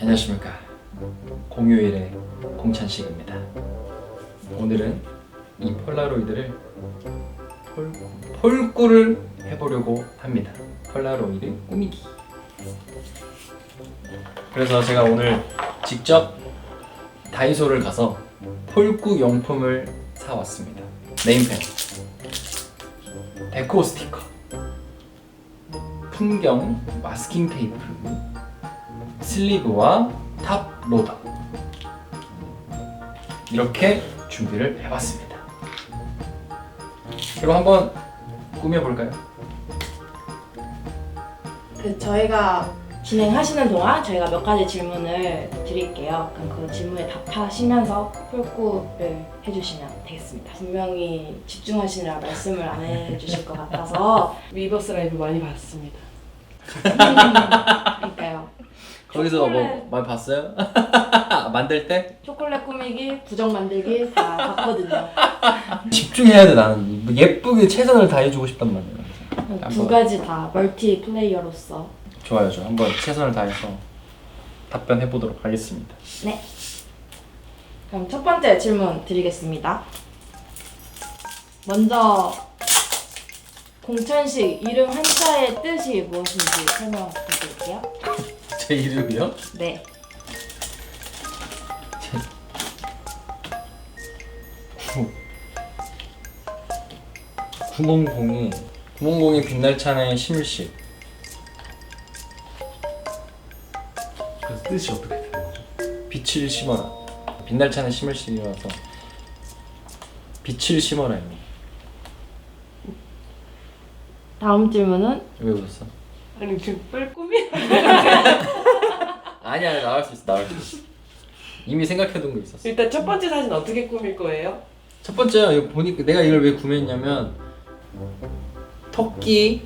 안녕하십니까. 공휴일의 공찬식입니다. 오늘은 이 폴라로이드를 폴, 폴꾸를 해보려고 합니다. 폴라로이드 꾸미기. 그래서 제가 오늘 직접 다이소를 가서 폴꾸 용품을 사왔습니다. 네임펜. 데코 스티커 풍경 마스킹 테이프 슬리브와 탑 로더 이렇게 준비를 해봤습니다. 그럼 한번 꾸며볼까요? 그 저희가 진행하시는 동안 저희가 몇 가지 질문을 드릴게요. 그럼 그 질문에 답하시면서 폴꾸를 해주시면 되겠습니다. 분명히 집중하시느라 말씀을 안 해주실 것 같아서 위버스 라이브 많이 봤습니다. 그러니까요. 거기서 뭐 초콜릿. 많이 봤어요? 만들 때 초콜릿 꾸미기, 부정 만들기 다 봤거든요. 집중해야 돼 나는 예쁘게 최선을 다해주고 싶단 말이야. 두 가지 다 멀티 플레이어로서 좋아요, 좋아. 한번 최선을 다해서 답변해 보도록 하겠습니다. 네. 그럼 첫 번째 질문 드리겠습니다. 먼저 공천식 이름 한자의 뜻이 무엇인지 설명 부탁드릴게요. 제 이름이요? 네. 구멍공이 구멍공이 빛날 찬의 심을식. 그래서 뜻이 어떻게 되는 거죠? 빛을 심어라. 빛날 찬의 심을식이라서 빛을 심어라입니다. 다음 질문은 왜 웃었어? 아니 지금 꾸미. 아니야 나올 수 있어 나올 수 있어. 이미 생각해둔 거 있었어. 일단 첫 번째 사진 어떻게 꾸밀 거예요? 첫 번째요. 이거 보니까 내가 이걸 왜 구매했냐면 토끼,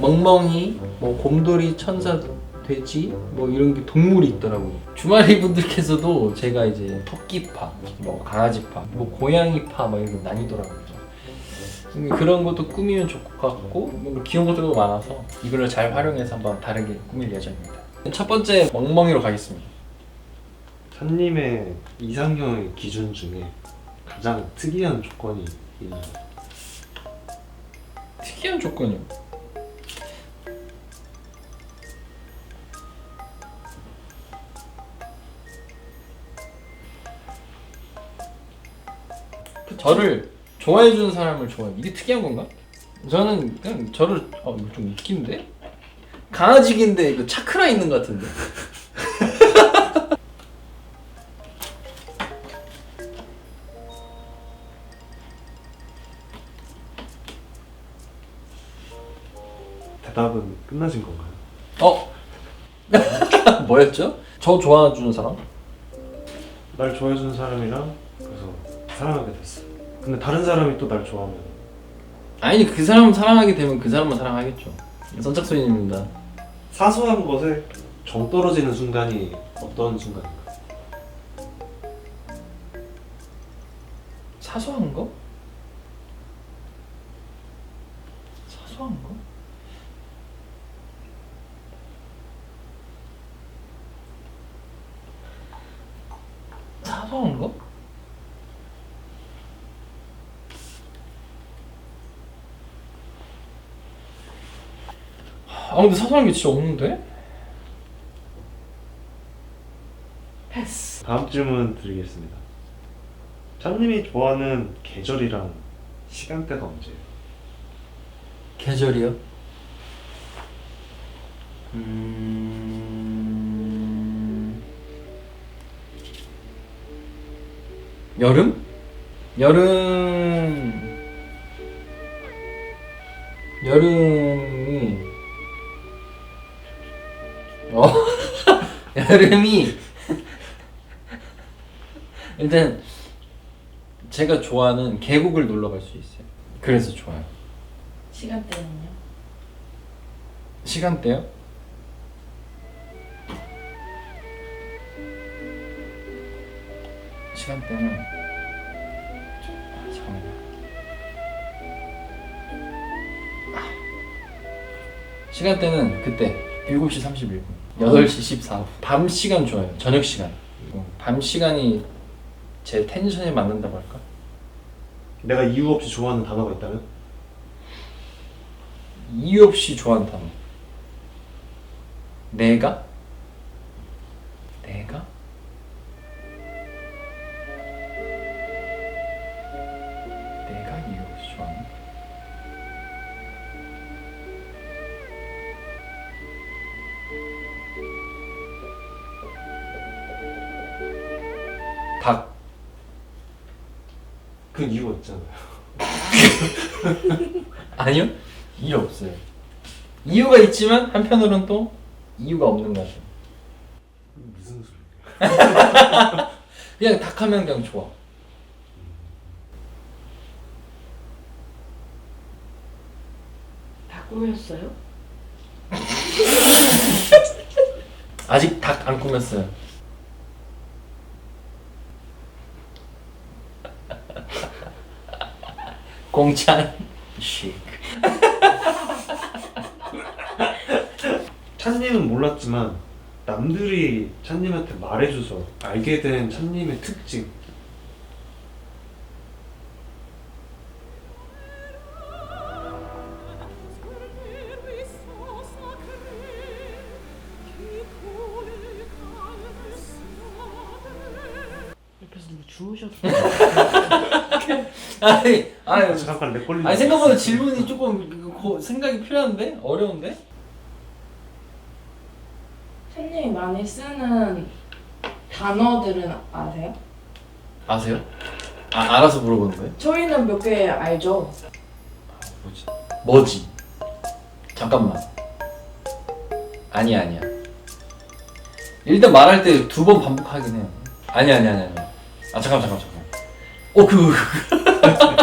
멍멍이, 뭐 곰돌이, 천사, 돼지 뭐 이런 게 동물이 있더라고요. 주말이 분들께서도 제가 이제 토끼파, 뭐 강아지파, 뭐 고양이파 막 이런 거 나뉘더라고요. 음, 그런 것도 꾸미면 좋을 것 같고 뭔가 귀여운 것들도 많아서 이거를 잘 활용해서 한번 다르게 꾸밀 예정입니다. 첫 번째 멍멍이로 가겠습니다. 찬님의 이상형의 기준 중에 가장 특이한 조건이 있나요? 특이한 조건이요. 저를 좋아해 주는 사람을 좋아해. 이게 특이한 건가? 저는 그냥 저를 어 이거 좀 웃긴데? 강아지인데 이거 차크라 있는 것 같은데. 대답은 끝나신 건가요? 어? 뭐였죠? 저 좋아해 주는 사람? 날 좋아해 주는 사람이랑 그래서 사랑하게 됐어. 근데 다른 사람이 또 날 좋아하면 아니 그 사람 사랑하게 되면 그 사람만 사랑하겠죠. 선착순입니다. 사소한 것에 정 떨어지는 순간이 어떤 순간인가요? 사소한 거? 사소한 거? 사소한 거? 아 근데 사소한 게 진짜 없는데? 패스. 다음 질문 드리겠습니다. 찬님이 좋아하는 계절이랑 시간대가 언제예요? 계절이요? 음... 여름? 여름 여름 여름이 일단 제가 좋아하는 계곡을 놀러 갈 수 있어요. 그래서 좋아요. 시간대는요? 시간대요? 시간대는 아, 잠깐만요. 아. 시간대는 그때 7시 31분 8시 14분 밤 시간 좋아요 저녁 시간 어, 밤 시간이 제 텐션에 맞는다고 할까? 내가 이유 없이 좋아하는 단어가 있다면? 이유 없이 좋아하는 단어 내가? 내가? 내가 닭그 이유가 있잖아요. 아니요 이유 없어요 이유가 있지만 한편으로는 또 이유가 없는 것 같아요 무슨 소리야? 그냥 닭 하면 그냥 좋아 다 꾸몄어요? 아직 닭 안 꾸몄어요 공찬 식 찬님은 몰랐지만 남들이 찬님한테 말해줘서 알게 된 찬님의 특징 옆에서 누구 주무셨어? 아니 아니 잠깐 렉 걸리는 아니 생각보다 질문이 조금 고, 생각이 필요한데 어려운데 손님이 많이 쓰는 단어들은 아세요? 아세요? 아 알아서 물어보는 거예요? 저희는 몇 개 알죠? 뭐지? 뭐지? 잠깐만. 아니야 아니야. 일단 말할 때 두 번 반복하긴 해요. 아니 아니 아니 아니. 아 잠깐 잠깐 잠깐. 어 그.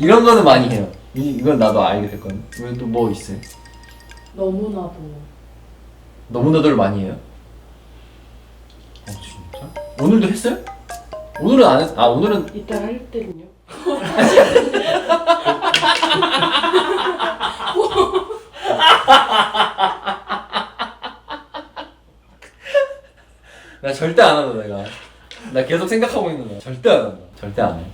이런 거는 많이 해요. 이, 이건 나도 알게 됐거든. 왜 또 뭐 있어요? 너무나도 너무나들 많이 해요. 어 진짜? 오늘도 했어요? 오늘은 안 했. 아 오늘은 이따 할 때는요? 나 절대 안 한다 내가. 나 계속 생각하고 있는 거야. 절대 안 한다. 절대 안 해.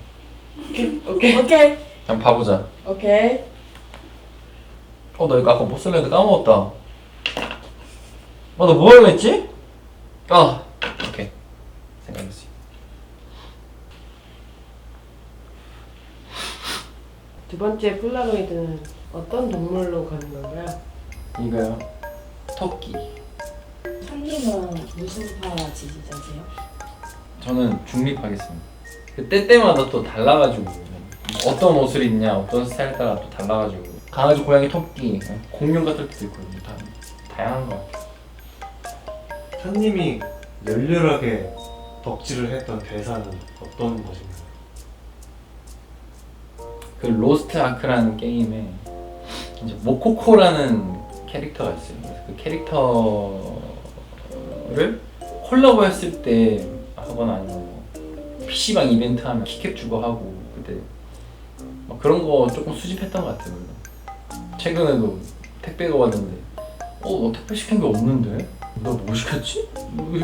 오케이 오케이 한번 봐보자. 오케이 어, 나 이거 아까 못 쓸려 했는데 까먹었다. 어, 나뭐 하려고 했지? 아, 오케이. 생각했어. 두 번째 폴라로이드는 어떤 동물로 가는 건가요? 이거요. 토끼. 손님은 무슨 파 지지자세요? 저는 중립하겠습니다. 그 때 때마다 또 달라가지고 어떤 옷을 입냐, 어떤 스타일 따라 또 달라가지고 강아지, 고양이, 토끼, 공룡 같은 것도 있고 다 다양한 것 같아요. 찬님이 열렬하게 덕질을 했던 대사는 어떤 것인가요? 그 로스트 아크라는 게임에 이제 모코코라는 캐릭터가 있어요. 그래서 그 캐릭터를 콜라보 했을 때 하거나 아니면 뭐 PC방 이벤트 하면 키캡 주고 하고 그때 막 그런 거 조금 수집했던 것 같아요. 물론. 최근에도 택배가 왔는데 어, 너 택배 시킨 게 없는데? 너뭐 시켰지?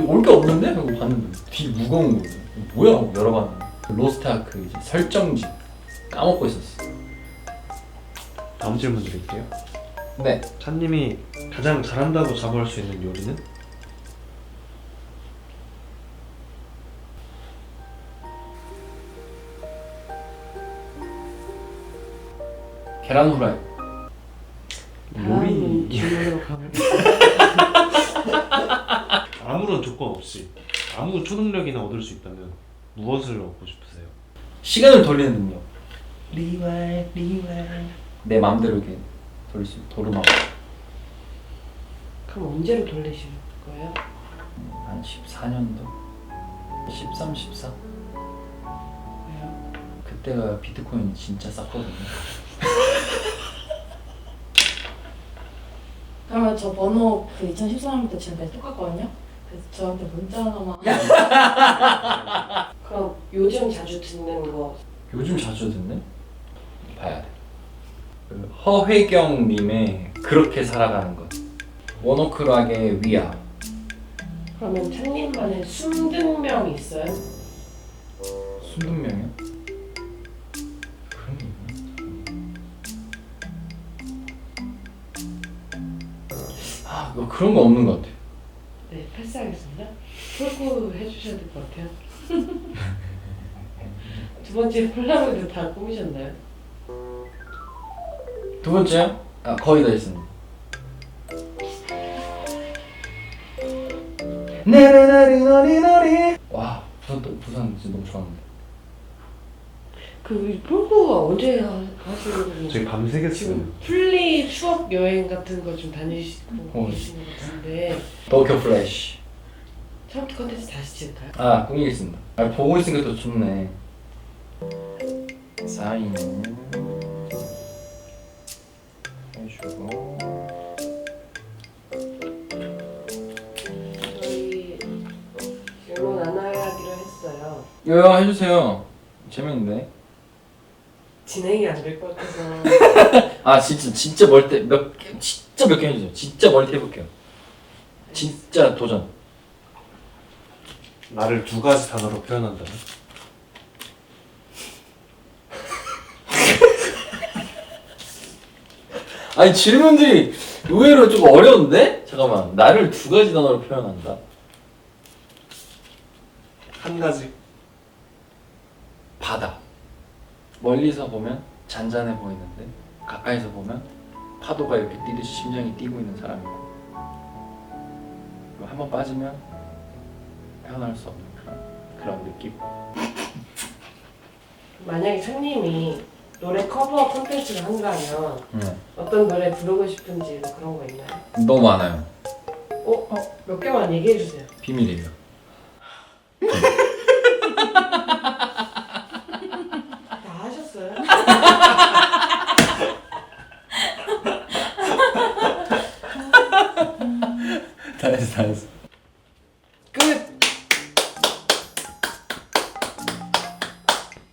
올 게 없는데? 하고 봤는데 되게 무거운 거예요. 뭐야? 하고 열어봤는데 로스트 아크 이제 설정지 까먹고 있었어. 다음 질문 드릴게요. 네. 찬님이 가장 잘한다고 자부할 수 있는 요리는? 계란 후라이. 다음 요리 질문으로 가볼게요 아무런 조건 없이 아무 초능력이나 얻을 수 있다면 무엇을 얻고 싶으세요? 시간을 돌리는 능력. 리와이 리와이. 내 마음대로 이렇게 돌릴 수 도루마고. 그럼 언제로 돌리실 거예요? 한 14년도. 13, 14. 왜요? 그때가 비트코인이 진짜 쌌거든요. 그러면 저 번호 그 2014년부터 지금까지 똑같거든요? 그래서 저한테 문자 하나만 그럼 요즘 자주 듣는 거 요즘 자주 듣네? 봐야 돼. 그 허회경님의 그렇게 살아가는 것. 워너크락의 위아. 그러면 찬님만의 숨든 명이 있어요? 순둔 명이요? 아, 뭐 그런 거 없는 것 같아. 네, 패스하겠습니다. 풀고 해주셔야 될 것 같아요. 두 번째 폴라로이드 다 꾸미셨나요? 두 번째, 아 거의 다 했습니다. 네네네리너리너리. 와, 부산 부산 진짜 너무 좋았는데. 그 폴고가 언제 하- 하시는 저희 밤새겠어요. 지금 플리 추억 여행 같은 거 좀 다니시고 어. 계신 것 같은데 도쿄 플래시. 처음부터 컨텐츠 다시 찍을까요? 아, 꾸미겠습니다. 아, 보고 있으니까 더 좋네. 사인 해주고. 저희 질문 안 하기로 했어요. 요요 해주세요. 재밌는데. 진행이 안 될 것 같아서 아 진짜 진짜 멀때 몇 개, 진짜 몇 개 해주세요. 진짜 멀티 해볼게요. 진짜 도전. 나를 두 가지 단어로 표현한다면? 아니 질문들이 의외로 좀 어려운데? 잠깐만 나를 두 가지 단어로 표현한다. 한 가지. 바다. 멀리서 보면 잔잔해 보이는데 가까이서 보면 파도가 이렇게 뛰듯이 심장이 뛰고 있는 사람이고 한번 빠지면 헤어날 수 없는 그런 그런 느낌. 만약에 찬님이 노래 커버 콘텐츠를 한다면 네. 어떤 노래 부르고 싶은지 뭐 그런 거 있나요? 너무 많아요. 어? 어? 몇 개만 얘기해 주세요. 비밀이에요. 다 하셨어요? 다 했어 다 했어. 끝!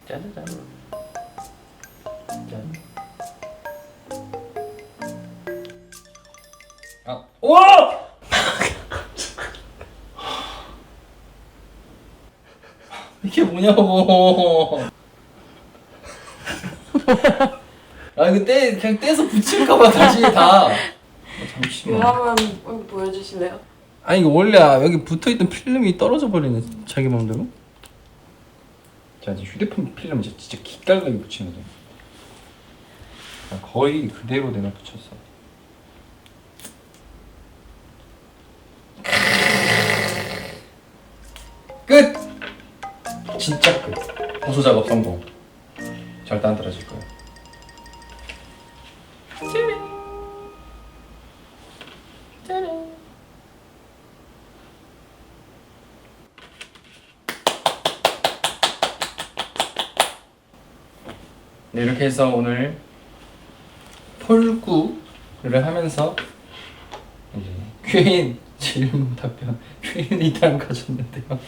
짠. 아, 와! 이게 뭐냐고. 아 이거 떼 그냥 떼서 붙일까봐 다시 다. 어, 잠시만. 한번 보여주실래요? 아 이거 원래 여기 붙어있던 필름이 떨어져 버리네 자기 마음대로 자 이제 휴대폰 필름 이제 진짜 기깔나게 붙이는 거죠 아, 거의 그대로 내가 붙였어 끝! 진짜 끝 보소 작업 성공 절대 안 떨어질 거예 네, 이렇게 해서 오늘 폴구를 하면서 이제 퀸 질문 답변 퀸이 타임 가졌는데요.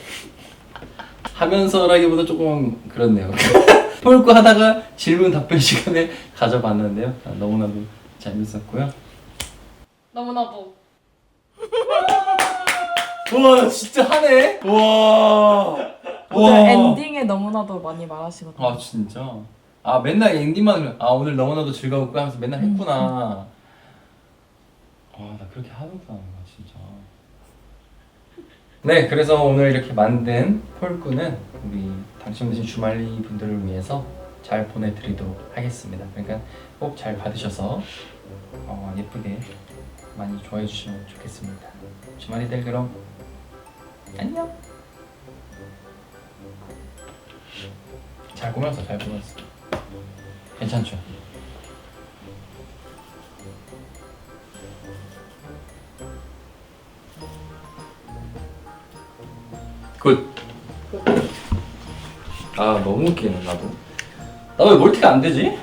하면서라기보다 조금 그렇네요. 폴구 하다가 질문 답변 시간을 가져봤는데요. 아, 너무나도 재밌었고요. 너무나도 와 진짜 하네. 와. 오늘 엔딩에 너무나도 많이 말하시거든요. 아 진짜. 아 맨날 엔딩만. 아 오늘 너무나도 즐거웠고 하면서 맨날 했구나. 와나 그렇게 하는구나 진짜. 네 그래서 오늘 이렇게 만든 폴꾸는 우리 당첨 되신 주말리 분들을 위해서 잘 보내드리도록 하겠습니다. 그러니까 꼭 잘 받으셔서 어, 예쁘게 많이 좋아해 주시면 좋겠습니다. 주말이들 그럼 안녕. 잘 꾸몄어 잘 꾸몄어. 괜찮죠? 굿. 아 너무 웃기네 나도. 나 왜 멀티가 안 되지?